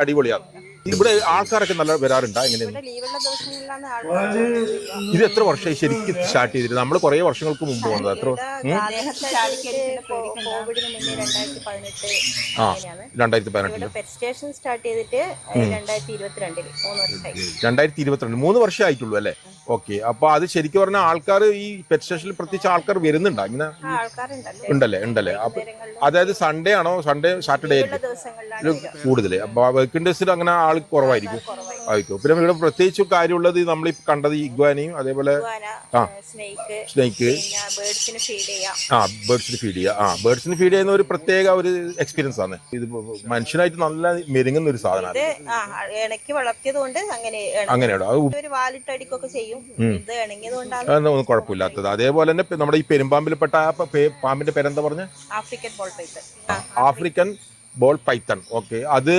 അടിപൊളിയാണ്. ഇവിടെ ആൾക്കാരൊക്കെ നല്ല വരാറുണ്ടോ. എങ്ങനെയാണ്? ഇത് എത്ര വർഷമായി ശരിക്കും സ്റ്റാർട്ട് ചെയ്തിട്ട് നമ്മൾ കുറേ വർഷങ്ങൾക്ക് മുമ്പ് വന്നത്. എത്ര രണ്ടായിരത്തി ആ പതിനെട്ടിൽ. രണ്ടായിരത്തി ഇരുപത്തിരണ്ടിൽ മൂന്ന് വർഷമായി. രണ്ടായിരത്തി ഇരുപത്തിരണ്ട്. മൂന്ന് വർഷമേ ആയിട്ടുള്ളൂ അല്ലേ? ഓക്കെ അപ്പൊ അത് ശരിക്കും പറഞ്ഞാൽ ആൾക്കാർ ഈ പെറ്റ് സ്റ്റേഷനിൽ പ്രത്യേകിച്ച് ആൾക്കാർ വരുന്നുണ്ടോ? ഇങ്ങനെ ഉണ്ടല്ലേ ഉണ്ടല്ലേ. അപ്പൊ അതായത് സൺഡേ ആണോ? സൺഡേ സാറ്റർഡേ ആയിരിക്കും. കൂടുതൽ അപ്പൊ വർക്കിംഗ് ഡേയ്സിൽ അങ്ങനെ ആൾ കുറവായിരിക്കും. ആയിരിക്കും പിന്നെ ഇവിടെ പ്രത്യേകിച്ച് കാര്യമുള്ളത് നമ്മൾ കണ്ടത് ഇഗ്വാനയും അതേപോലെ സ്നേക്ക്. ആ ബേർഡ്സിന് ഫീഡ് ചെയ്യുക ആ ബേർഡ്സിന് ഫീഡ് ചെയ്യുന്ന ഒരു പ്രത്യേക ഒരു എക്സ്പീരിയൻസ് ആണ്. ഇത് മനുഷ്യനായിട്ട് നല്ല മെരുങ്ങുന്ന ഒരു സാധനമാണ്. ഇണക്കി വളർത്തിയത് കൊണ്ട് അങ്ങനെ അങ്ങനെയാണ്. ഒന്നും കുഴപ്പമില്ലാത്തത്. അതേപോലെ തന്നെ നമ്മുടെ ഈ പെരുമ്പാമ്പിൽപ്പെട്ട പാമ്പിന്റെ പേരെന്താ പറഞ്ഞ? African ball python. African ball python. Okay. അത്